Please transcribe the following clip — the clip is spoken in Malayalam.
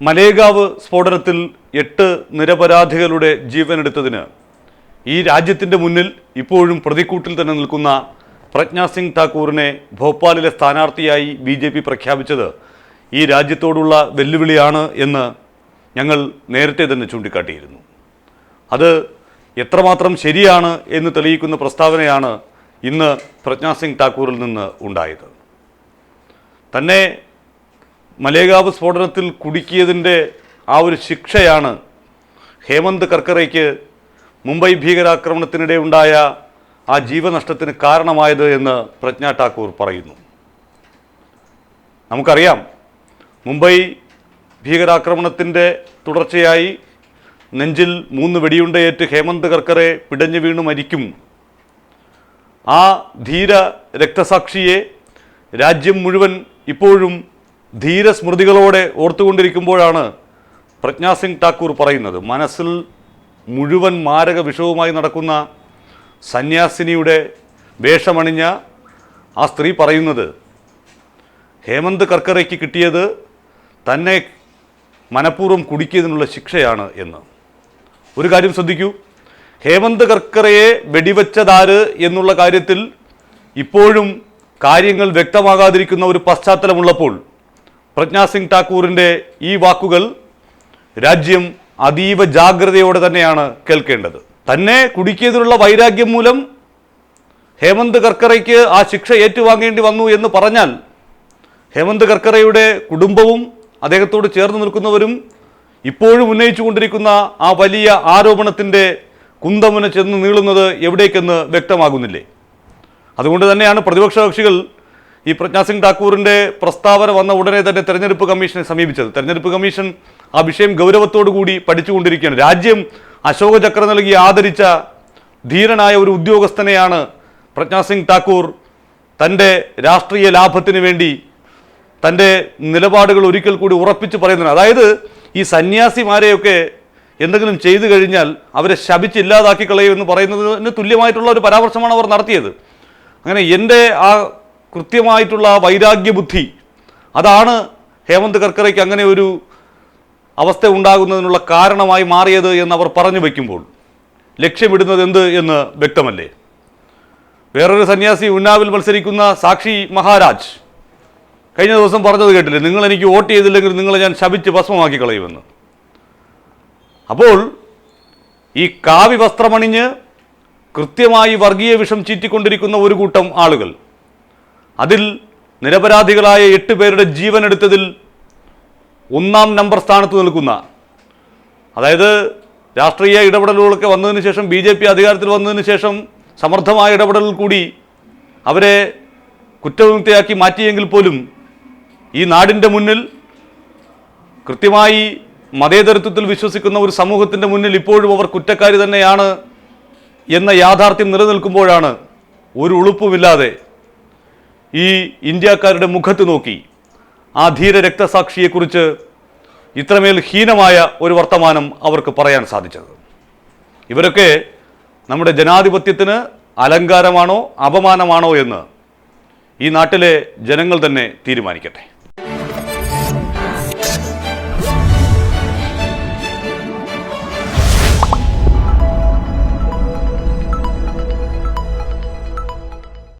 മലേഗാവ് സ്ഫോടനത്തിൽ എട്ട് നിരപരാധികളുടെ ജീവനെടുത്തതിന് ഈ രാജ്യത്തിന്റെ മുന്നിൽ ഇപ്പോഴും പ്രതിക്കൂട്ടിൽ തന്നെ നിൽക്കുന്ന പ്രജ്ഞാ സിംഗ് ഭോപ്പാലിലെ സ്ഥാനാർത്ഥിയായി ബി ജെ പി പ്രഖ്യാപിച്ചത് ഈ രാജ്യത്തോടുള്ള വെല്ലുവിളിയാണ് എന്ന് ഞങ്ങൾ നേരത്തെ തന്നെ ചൂണ്ടിക്കാട്ടിയിരുന്നു. അത് എത്രമാത്രം ശരിയാണ് എന്ന് തെളിയിക്കുന്ന പ്രസ്താവനയാണ് ഇന്ന് പ്രജ്ഞാ സിംഗ് നിന്ന് ഉണ്ടായത്. തന്നെ മലേഗാവ് സ്ഫോടനത്തിൽ കുടുക്കിയതിന്റെ ആ ഒരു ശിക്ഷയാണ് ഹേമന്ത് കർക്കറയ്ക്ക് മുംബൈ ഭീകരാക്രമണത്തിനിടെ ഉണ്ടായ ആ ജീവനഷ്ടത്തിന് കാരണമായത് എന്ന് പ്രജ്ഞ ടാക്കൂർ പറയുന്നു. നമുക്കറിയാം മുംബൈ ഭീകരാക്രമണത്തിന്റെ തുടർച്ചയായി നെഞ്ചിൽ മൂന്ന് വെടിയുണ്ടയേറ്റ് ഹേമന്ത് കർക്കറെ പിടഞ്ഞു വീണു മരിക്കും. ആ ധീര രക്തസാക്ഷിയെ രാജ്യം മുഴുവൻ ഇപ്പോഴും ധീരസ്മൃതികളോടെ ഓർത്തുകൊണ്ടിരിക്കുമ്പോഴാണ് പ്രജ്ഞാസിംഗ് ഠാക്കൂർ പറയുന്നത്. മനസ്സിൽ മുഴുവൻ മാരക വിഷവുമായി നടക്കുന്ന സന്യാസിനിയുടെ വേഷമണിഞ്ഞ ആ സ്ത്രീ പറയുന്നത് ഹേമന്ത് കർക്കറയ്ക്ക് കിട്ടിയത് തന്നെ മനഃപൂർവം കുടിക്കിയതിനുള്ള ശിക്ഷയാണ് എന്ന്. ഒരു കാര്യം ശ്രദ്ധിക്കൂ. ഹേമന്ത് കർക്കറയെ വെടിവെച്ചതാര് എന്നുള്ള കാര്യത്തിൽ ഇപ്പോഴും കാര്യങ്ങൾ വ്യക്തമാകാതിരിക്കുന്ന ഒരു പശ്ചാത്തലമുള്ളപ്പോൾ പ്രജ്ഞാ സിംഗ് ഠാക്കൂറിന്റെ ഈ വാക്കുകൾ രാജ്യം അതീവ ജാഗ്രതയോടെ തന്നെയാണ് കേൾക്കേണ്ടത്. തന്നെ കുടുക്കിയതിലുള്ള വൈരാഗ്യം മൂലം ഹേമന്ത് കർക്കറയ്ക്ക് ആ ശിക്ഷ ഏറ്റുവാങ്ങേണ്ടി വന്നു എന്ന് പറഞ്ഞാൽ ഹേമന്ത് കർക്കറയുടെ കുടുംബവും അദ്ദേഹത്തോട് ചേർന്ന് നിൽക്കുന്നവരും ഇപ്പോഴും ഉന്നയിച്ചു കൊണ്ടിരിക്കുന്ന ആ വലിയ ആരോപണത്തിന്റെ കുന്തമുന ചെന്ന് നീളുന്നത് എവിടേക്കെന്ന് വ്യക്തമാകുന്നില്ലേ? അതുകൊണ്ട് തന്നെയാണ് പ്രതിപക്ഷ കക്ഷികൾ ഈ പ്രജ്ഞാ സിംഗ് ഠാക്കൂറിന്റെ പ്രസ്താവന വന്ന ഉടനെ തന്നെ തെരഞ്ഞെടുപ്പ് കമ്മീഷനെ സമീപിച്ചത്. തെരഞ്ഞെടുപ്പ് കമ്മീഷൻ ആ വിഷയം ഗൗരവത്തോടു കൂടി പഠിച്ചുകൊണ്ടിരിക്കുകയാണ്. രാജ്യം അശോക ചക്ര നൽകി ആദരിച്ച ധീരനായ ഒരു ഉദ്യോഗസ്ഥനെയാണ് പ്രജ്ഞാ സിംഗ് ഠാക്കൂർ തന്റെ രാഷ്ട്രീയ ലാഭത്തിന് വേണ്ടി തന്റെ നിലപാടുകൾ ഒരിക്കൽ കൂടി ഉറപ്പിച്ച് പറയുന്നത് അതായത് ഈ സന്യാസിമാരെയൊക്കെ എന്തെങ്കിലും ചെയ്തു കഴിഞ്ഞാൽ അവരെ ശപിച്ചില്ലാതാക്കി കളയുമെന്ന് പറയുന്നതിന് തുല്യമായിട്ടുള്ള ഒരു പരാമർശമാണ് അവർ നടത്തിയത്. അങ്ങനെ എന്റെ ആ കൃത്യമായിട്ടുള്ള ആ വൈരാഗ്യ ബുദ്ധി അതാണ് ഹേമന്ത് കർക്കറയ്ക്ക് അങ്ങനെ ഒരു അവസ്ഥ ഉണ്ടാകുന്നതിനുള്ള കാരണമായി മാറിയത് എന്ന് അവർ പറഞ്ഞു വയ്ക്കുമ്പോൾ ലക്ഷ്യമിടുന്നത് എന്ത് എന്ന് വ്യക്തമല്ലേ? വേറൊരു സന്യാസി ഉന്നാവിൽ മത്സരിക്കുന്ന സാക്ഷി മഹാരാജ് കഴിഞ്ഞ ദിവസം പറഞ്ഞത് കേട്ടില്ലേ? നിങ്ങൾ എനിക്ക് വോട്ട് ചെയ്തില്ലെങ്കിൽ നിങ്ങളെ ഞാൻ ശപിച്ച് ഭസ്മമാക്കി കളയുമെന്ന്. അപ്പോൾ ഈ കാവി വസ്ത്രമണിഞ്ഞ് കൃത്യമായി വർഗീയ വിഷം ചീറ്റിക്കൊണ്ടിരിക്കുന്ന ഒരു കൂട്ടം ആളുകൾ അതിൽ നിരപരാധികളായ എട്ട് പേരുടെ ജീവൻ എടുത്തതിൽ ഒന്നാം നമ്പർ സ്ഥാനത്ത് നിൽക്കുന്ന അതായത് രാഷ്ട്രീയ ഇടപെടലുകളൊക്കെ വന്നതിന് ശേഷം ബി ജെ പി അധികാരത്തിൽ വന്നതിന് ശേഷം സമർത്ഥമായ ഇടപെടലിൽ കൂടി അവരെ കുറ്റവിമുക്തയാക്കി മാറ്റിയെങ്കിൽ പോലും ഈ നാടിന്റെ മുന്നിൽ കൃത്യമായി മതേതരത്വത്തിൽ വിശ്വസിക്കുന്ന ഒരു സമൂഹത്തിന്റെ മുന്നിൽ ഇപ്പോഴും അവർ കുറ്റക്കാരി തന്നെയാണ് എന്ന യാഥാർത്ഥ്യം നിലനിൽക്കുമ്പോഴാണ് ഒരു ഉളുപ്പുമില്ലാതെ ഈ ഇന്ത്യക്കാരുടെ മുഖത്ത് നോക്കി ആ ധീര രക്തസാക്ഷിയെക്കുറിച്ച് ഇത്രമേൽ ഹീനമായ ഒരു വർത്തമാനം അവർക്ക് പറയാൻ സാധിച്ചത്. ഇവരൊക്കെ നമ്മുടെ ജനാധിപത്യത്തിന് അലങ്കാരമാണോ അപമാനമാണോ എന്ന് ഈ നാട്ടിലെ ജനങ്ങൾ തന്നെ തീരുമാനിക്കട്ടെ.